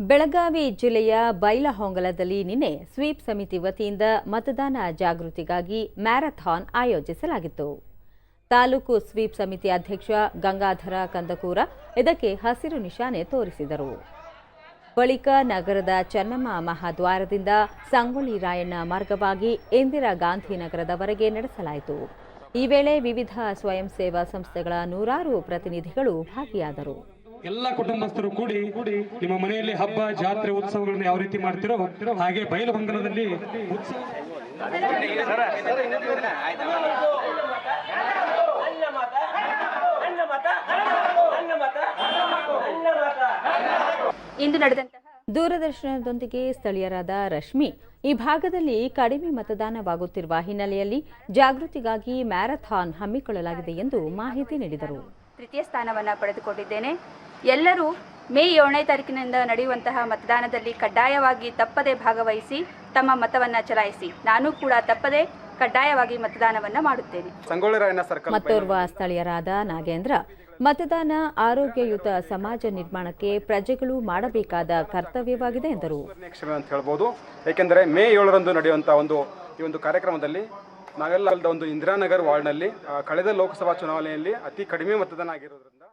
ಬೆಳಗಾವಿ ಜಿಲ್ಲೆಯ ಬೈಲಹೊಂಗಲದಲ್ಲಿ ನಿನ್ನೆ ಸ್ವೀಪ್ ಸಮಿತಿ ವತಿಯಿಂದ ಮತದಾನ ಜಾಗೃತಿಗಾಗಿ ಮ್ಯಾರಥಾನ್ ಆಯೋಜಿಸಲಾಗಿತ್ತು. ತಾಲೂಕು ಸ್ವೀಪ್ ಸಮಿತಿ ಅಧ್ಯಕ್ಷ ಗಂಗಾಧರ ಕಂದಕೂರ ಇದಕ್ಕೆ ಹಸಿರು ನಿಶಾನೆ ತೋರಿಸಿದರು. ಬಳಿಕ ನಗರದ ಚನ್ನಮ್ಮ ಮಹಾದ್ವಾರದಿಂದ ಸಂಗೊಳ್ಳಿ ರಾಯಣ್ಣ ಮಾರ್ಗವಾಗಿ ಇಂದಿರಾ ಗಾಂಧಿ ನಗರದವರೆಗೆ ನಡೆಸಲಾಯಿತು. ಈ ವೇಳೆ ವಿವಿಧ ಸ್ವಯಂ ಸೇವಾ ಸಂಸ್ಥೆಗಳ ನೂರಾರು ಪ್ರತಿನಿಧಿಗಳು ಭಾಗಿಯಾದರು. ಎಲ್ಲ ಕುಟುಂಬಸ್ಥರು ಕೂಡಿ ನಿಮ್ಮ ಮನೆಯಲ್ಲಿ ಹಬ್ಬ ಜಾತ್ರೆ ಉತ್ಸವಗಳನ್ನ ಯಾವ ರೀತಿ ಮಾಡ್ತಿರೋ ಹಾಗೆ ಬಯಲು ಬಂಧನದಲ್ಲಿ ಉತ್ಸವ ಇಂದು ನಡೆದಂತಹ ದೂರದರ್ಶನದೊಂದಿಗೆ ಸ್ಥಳೀಯರಾದ ರಶ್ಮಿ ಈ ಭಾಗದಲ್ಲಿ ಕಡಿಮೆ ಮತದಾನವಾಗುತ್ತಿರುವ ಹಿನ್ನೆಲೆಯಲ್ಲಿ ಜಾಗೃತಿಗಾಗಿ ಮ್ಯಾರಥಾನ್ ಹಮ್ಮಿಕೊಳ್ಳಲಾಗಿದೆ ಎಂದು ಮಾಹಿತಿ ನೀಡಿದರು. ತೃತೀಯ ಸ್ಥಾನವನ್ನು ಪಡೆದುಕೊಂಡಿದ್ದೇನೆ. ಎಲ್ಲರೂ ಮೇ ಏಳನೇ ತಾರೀಕಿನಿಂದ ನಡೆಯುವಂತಹ ಮತದಾನದಲ್ಲಿ ಕಡ್ಡಾಯವಾಗಿ ತಪ್ಪದೆ ಭಾಗವಹಿಸಿ ತಮ್ಮ ಮತವನ್ನ ಚಲಾಯಿಸಿ. ನಾನು ಕೂಡ ತಪ್ಪದೆ ಕಡ್ಡಾಯವಾಗಿ ಮತದಾನವನ್ನ ಮಾಡುತ್ತೇನೆ. ಮತ್ತೋರ್ವ ಸ್ಥಳೀಯರಾದ ನಾಗೇಂದ್ರ ಮತದಾನ ಆರೋಗ್ಯಯುತ ಸಮಾಜ ನಿರ್ಮಾಣಕ್ಕೆ ಪ್ರಜೆಗಳು ಮಾಡಬೇಕಾದ ಕರ್ತವ್ಯವಾಗಿದೆ ಎಂದರು. ಅಂತ ಹೇಳ್ಬೋದು. ಏಕೆಂದರೆ ಮೇ ಏಳರಂದು ನಡೆಯುವಂತಹ ಒಂದು ಈ ಒಂದು ಕಾರ್ಯಕ್ರಮದಲ್ಲಿ ನಾವೆಲ್ಲ ಒಂದು ಇಂದಿರಾನಗರ್ ವಾರ್ಡ್ನಲ್ಲಿ ಕಳೆದ ಲೋಕಸಭಾ ಚುನಾವಣೆಯಲ್ಲಿ ಅತಿ ಕಡಿಮೆ ಮತದಾನ ಆಗಿರೋದ್ರಿಂದ